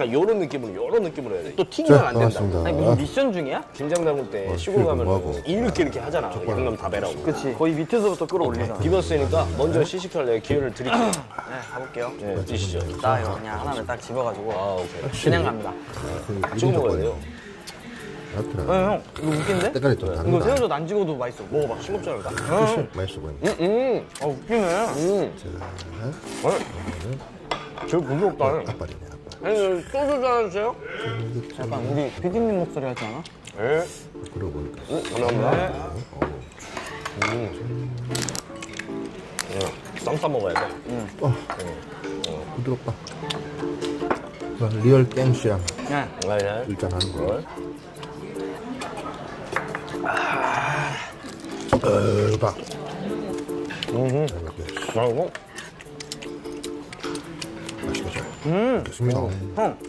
약간 요런 느낌으로 요런 느낌으로 해야 돼. 또 튀기면 자, 안 된다. 반갑습니다. 아니 무슨 미션 중이야? 김장 담글 때 어, 시골 실 가면 공부하고. 이렇게 이렇게 하잖아. 양념 다 배라고. 그치 거의 밑에서부터 끌어올리잖아 네 비었으니까 먼저 시식할 내가 기회를 드릴게요. 가볼게요 네, 드시죠. 딱 이거 그냥 하나를 딱 집어가지고 아, 오케이. 그냥 갑니다 찍어 먹어야 돼요. 나트라. 형 이거 웃긴데? 때깔이 또 이거 다르다. 새우젓 안 찍어도 맛있어 먹어봐 싱겁잖아. 일단. 훨씬 맛있어 보인다. 음, 아 웃기네 음. 제일 부드럽다. 앞발이네, 앞발. 아니, 소주 잘하세요? 약간 우리 피디님 목소리 같지 않아? 네. 그러고 보니까. 음, 감사합니다. 음. 쌈싸 먹어야 돼. 어, 부드럽다. 와, 리얼 땡시랑 네 네, 네. 일잔 하는 거. 뭘? 대박. 음, 이렇게 아, 이거 맛있겠 음. 좋습니다. 형